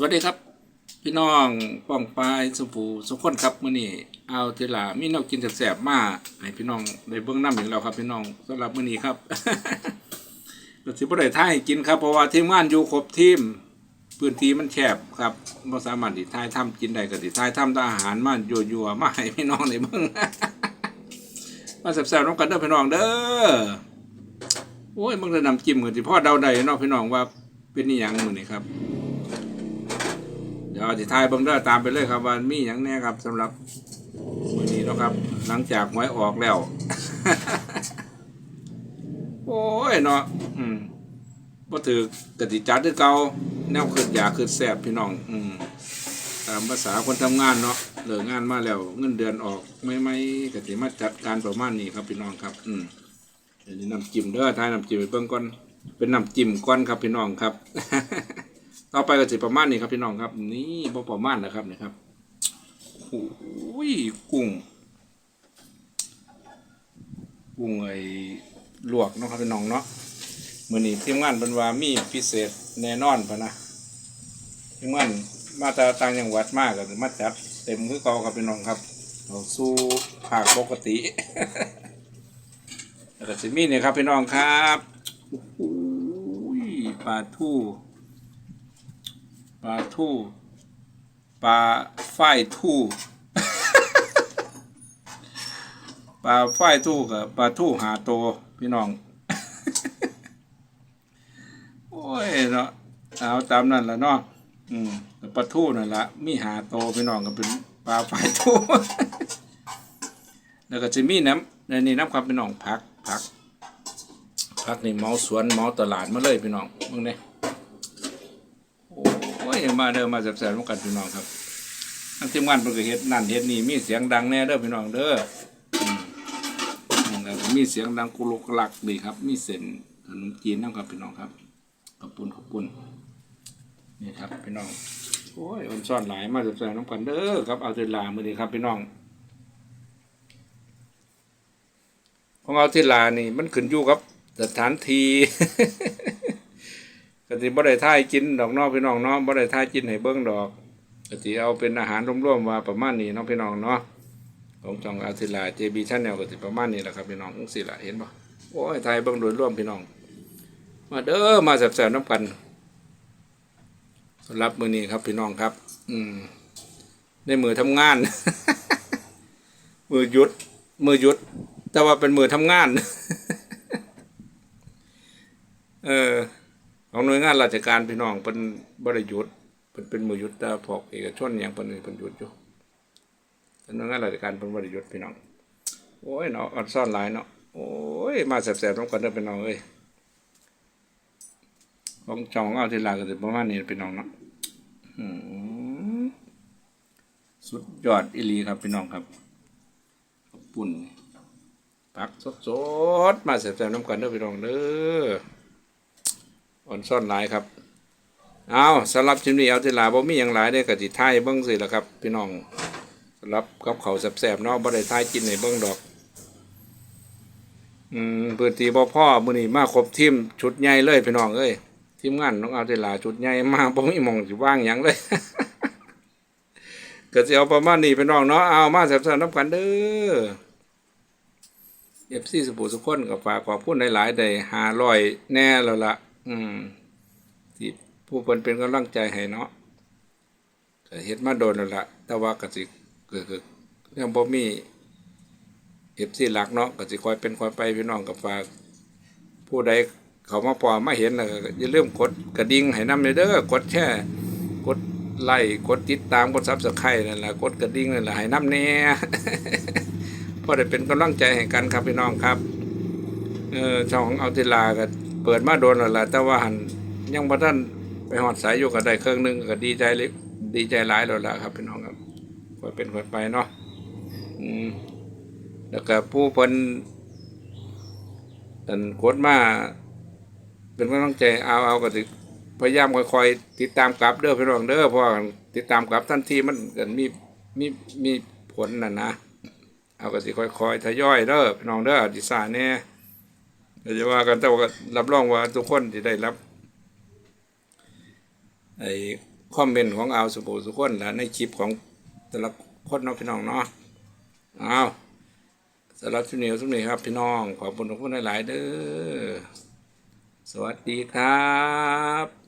สวัสดีครับ พี่น้องป้องปลายสุภูสุขคนครับมื้อนี้เอาเทลามีแนวกินแสบๆมาให้พี่น้องได้เบิ่งน้ำอีกแล้วครับ พี่น้องสำหรับมื้อนี้ครับก็สิบ่ได้ท่ายกินครับ เพราะว่าทีมงานอยู่ครบทีมพื้นที่มันแคบครับบ่สามารถที่ท่ายทำกินได้ก็สิท่ายทำต่อาหารมายั่วๆมาให้พี่น้องได้เบิ่งมาแซ่บๆน้องกันเด้อพี่น้องเด้อโอ้ยมันจะนำจิ้มกันสิพ่อเดาได้เนาะพี่น้องว่าเป็นอีหยังมือนี้ครับ ดี๋ยวอธิทายเบิ่งเด้อตามไปเลยครับว่ามีอย่างแน่ครับสำหรับมื้อนี้นะครับ หลังจากหวยออกแล้ว โอ้ยเนาะอืมบ่ถือกติจัดคือเก่าแนวขึ้นอยากขึ้นแซ่บพี่น้อง อืมตามภาษาคนทำงานเนาะเลิกงานมาแล้ว เงินเดือนออกไม่ไม่ก็สิมาจัดการประมาณนี้ครับพี่น้องครับ อืมเดี๋ยวนี้น้ำจิ้มเด้อทายน้ำจิ้มไปเบิ่งก่อนเป็นน้ำจิ้มก่อนครับพี่น้องครับ ต่อไปก็สิประมาณนี้ครับพี่น้องครับ นี่บ่ประมาณนะครับนี่ครับโอ้ยกุ้งกุ้งไอ้ลวกเนาะครับพี่น้องเนาะมือนี้ทีมงานเพิ่นว่ามีพิเศษแน่นอนพะนะทีมงานมาจาต่างจังหวัดมากก็มาจัดเต็มคือเก่าครับพี่น้องครับเราสู้ภาคปกติแล้วก็สิมีนี่ครับพี่น้องครับโอ้โหปลาทู่ ปลาทู่ปลาฝ้ายทู่ปลาฝ้ายทู่กับปลาทู่หาโตวพี่น้อง โอ้ยเนาะเอาตามนั้นละเนาะอืมปลาทู่นั่นละมีหาโตวพี่น้องก็เป็นปลาฝ้ายทู่แล้วก็จะมีน้ำในนี่น้ำครับพี่น้องผักผักผักนี่เมาสวนเมาตลาดมาเลยพี่น้องมึงเนี่ย ยมาเด้อมาแซ่บๆร่วมกันพี่น้องครับทั้งทีมงานเพิ่นก็เฮ็ดนั่นเฮ็ดนี่มีเสียงดังแน่เด้อพี่น้องเด้อมีเสียงดังกุลกลักดีครับ มีเส้นขนมจีนน้ำครับพี่น้องครับขอบคุณขอบคุณนี่ครับพี่น้องโอ้ยอนซ่อนหลายมาแซ่บๆร่วมกันเด้อครับเอาเวลามือนี้ครับพี่น้องของเอาที่ลานี่มันขึ้นอยู่กับสถานที่ ก็สิบ่ได้ท่ายกินดอกน้องพี่น้องเนาะบ่ได้ท่ายกินให้เบิ่งดอกก็สิเอาเป็นอาหารร่วมๆว่าประมาณนี้เนาะพี่น้องเนาะของจองอาศิลา JB Channel ก็สิประมาณนี้แหละครับพี่น้องจังซี่ละเห็นบ่โอ้ยถ่ายเบิ่งโดยร่วมพี่น้อง มาเด้อมาแซ่บๆน้ำกันสำหรับมือนี้ครับพี่น้องครับ อืมในมือทำงาน มือยุด มือยุด แต่ว่าเป็นมือทำงาน เออ ของหน่วยงานราชการพี่น้องเป็นบริยุทธ์เป็นเป็นมือยุทธ์แต่พวกเอกชนอย่างเป็นเป็นยุทธ์อยู่หน่วยงานราชการเป็นบริยุทธ์พี่น้องโอ้ยเนาะอดซ่อนหลายเนาะโอ้ยมาแสบๆต้องกันเด้อพี่น้องเอ้ยของจองเอาทีลาก็จะประมาณนี้พี่น้องเนาะสุดยอดอีหลีครับพี่น้องครับปุ่นผักสดๆมาแสบๆน้ำกันเด้อพี่น้องเด้อ อ่อนซ่อนหลายครับ เอาสำหรับชิ้นนี้เอาที่ลาบ่มีอย่างหลายได้อก็สิท้ายเบิ่งสิละครับ พี่น้องสำหรับกับเขาแซ่บๆเนาะบ่ได้ท้ายกินให้เบิ่งดอก อืมพื้นที่บ่พ่อมื้อนี้มาครบทีมชุดใหญ่เลยพี่น้องเอ้ยทีมงานน้องเอาที่ลาชุดใหญ่มาบ่มีหม่องสิว่างหยังเลยก็สิเอาประมาณนี้พี่น้องเนาะเอามาแซ่บๆนํกันเด้อ FC สบู่สุกคนก็ฝากขอบคุณหลายๆได้500แน่แล้วล่ะ อืม ที่ผู้คนเป็นกำลังใจให้เนาะก็เฮ็ดมาโดนแล้วละแต่ว่าก็สิก็คือยังบ่มีเอฟซีหลักเนาะก็สิคอยเป็นคอยไปพี่น้องกับฝาก ผู้ใดเขามาพอมาเห็นแล้วอย่าลืมกดกระดิ่งให้นำเด้อกดแชร์กดไลค์กดติดตามกด Subscribe นั่นแหละกดกระดิ่งนั่นแหละให้นำแน่พอได้เป็นกำลังใจให้กันครับพี่น้องครับเออช่องของเอาทิลาก็ เปิดมาโดนแล้วล่ะแต่ว่าหันยังบ่ทันไปหอดสายอยู่ก็ได้เครื่องหนึงก็ดีใจเลยดีใจหลายแล้วล่ะครับพี่น้องครับค่อยเป็นค่อยไปเนาะอืมแล้วก็ผู้เพิ่นอันกดมา เป็นกำลังใจเอาเอาก็สิพยายามค่อยๆติดตามกลับเด้อพี่น้องเด้อเพราะว่าติดตามกลับทันทีมันก็มีมีมีผลน่ะนะเอาก็สิค่อยๆทยอยเด้อพี่น้องเด้อดิสาแน่เดี๋ย จะว่ากันแต่ว่ารับรองว่าทุกคนที่ได้รับไอ้คอมเมนต์ของเอาสุโขสุขคนและในคลิปของแต่ละคนน้องพี่น้องเนาะเอาสำหรับชุนีวสุนีครับพี่น้อง ขอบคุณทุกคนหลาย ๆ เด้อสวัสดีครับ